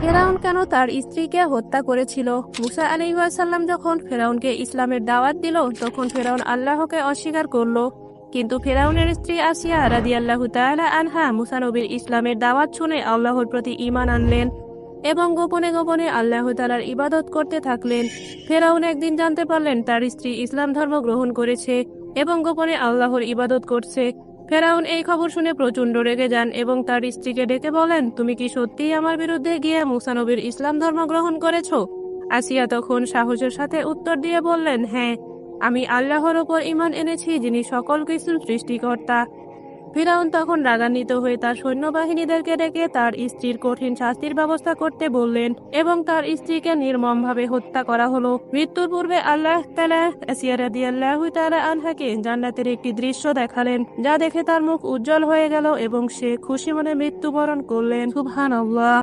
ফেরাউন কেন তার স্ত্রীকে হত্যা করেছিল? মুসা আলিহাসাল্লাম যখন ফেরাউনকে ইসলামের দাওয়াত দিল, তখন ফেরাউন আল্লাহকে অস্বীকার করল। কিন্তু ফেরাউনের স্ত্রী আসিয়া রাদি আল্লাহ তাআলা আনহা মুসা নবীর ইসলামের দাওয়াত শুনে আল্লাহর প্রতি ঈমান আনলেন এবং গোপনে গোপনে আল্লাহ তালার ইবাদত করতে থাকলেন। ফেরাউন একদিন জানতে পারলেন তার স্ত্রী ইসলাম ধর্ম গ্রহণ করেছে এবং গোপনে আল্লাহর ইবাদত করছে। ফেরাউন এই খবর শুনে প্রচণ্ড রেগে যান এবং তার স্ত্রীকে ডেকে বলেন, তুমি কি সত্যিই আমার বিরুদ্ধে গিয়ে মুসানবীর ইসলাম ধর্ম গ্রহণ করেছ? আসিয়া তখন সাহসের সাথে উত্তর দিয়ে বললেন হ্যাঁ আমি আল্লাহর ওপর ইমান এনেছি যিনি সকল কিছুর সৃষ্টিকর্তা। ফিরাউন তখন রাগান্বিত হয়ে তার সৈন্যবাহিনীদেরকে ডেকে তার স্ত্রীর কঠিন শাস্তির ব্যবস্থা করতে বললেন এবং তার স্ত্রীকে নির্মমভাবে হত্যা করা হলো। মৃত্যুর পূর্বে আল্লাহ তালা আনহাকে জান্নাতের একটি দৃশ্য দেখালেন, যা দেখে তার মুখ উজ্জ্বল হয়ে গেল এবং সে খুশি মনে মৃত্যুবরণ করলেন। সুবহানাল্লাহ।